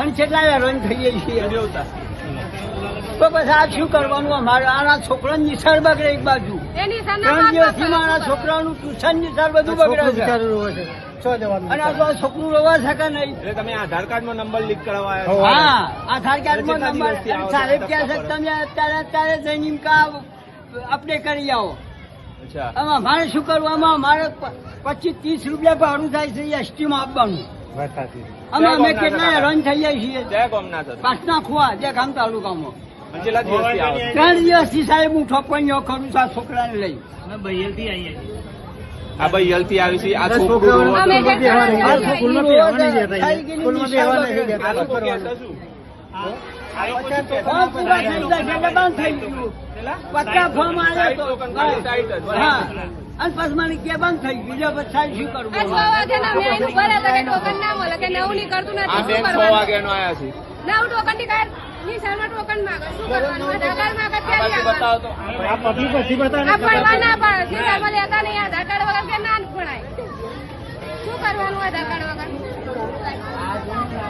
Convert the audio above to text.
અને કેટલા હેરાન થઈએ છીએ તો પછી આ શું કરવાનું અમારે? આના છોકરાની નિશાળ બગડે એક બાજુ. ત્રણ દિવસથી મારા છોકરાનું ટ્યુશન નિશાળ બધું બગડે છે. અને આ છોકરું રોવા શકે નહીં? તમે આધાર કાર્ડ નો નંબર લીક કરાવવા હા. આધાર કાર્ડ નંબર છો? સાહેબ છે તમે અત્યારે અત્યારે જઈને કા અપડેટ કરી આવો. આમાં મારે શું કરવું? આમાં મારે પચીસ ત્રીસ રૂપિયા ભાડું થાય છે એસટી માં આપવાનું. આમાં અમે કેટલા હેરાન થઈ જાય છીએ. જય ગોમનાથ હતું પાસના ખોવા જે ગામ તાલુકામાં. ત્રણ દિવસ દિવસથી આવો. છો? ત્રણ દિવસથી સાહેબ હું ઠોકવાઈઓ કરું છું આ છોકરાને લઈ. અમે ભાઈ થી આવી છે. આ છોકરું રોવા આવી જે આ છોકરું શું? ફોર્મ પૂરા થઈ જશે એટલે બંધ થઈ ગયું પચાસ ફોર્મ આવ્યો તો ટોકન ખાલી સાઈડ જ. હા. અને પછી મને કે બંધ થઈ બીજા પછી શું આ છ વાગ્યાના મેં એનું ભર્યા હતા કે ટોકન ના મળે કે નવું ની નથી. શું કરવાનું? વાગ્યાનો આયા છે. નવું ટોકનની કરની સાલમાં ટોકન માંગે. શું કરવાનું? આધાર કાર્ડ માંગે આ ક્યાંથી બાજુ બતાવો. આ ભણવા ના પાડે. સીધામાં લેતા નહીં. આધાર કાર્ડ વગર કે ના ભણાય? શું કરવાનું આધાર કાર્ડ વગર?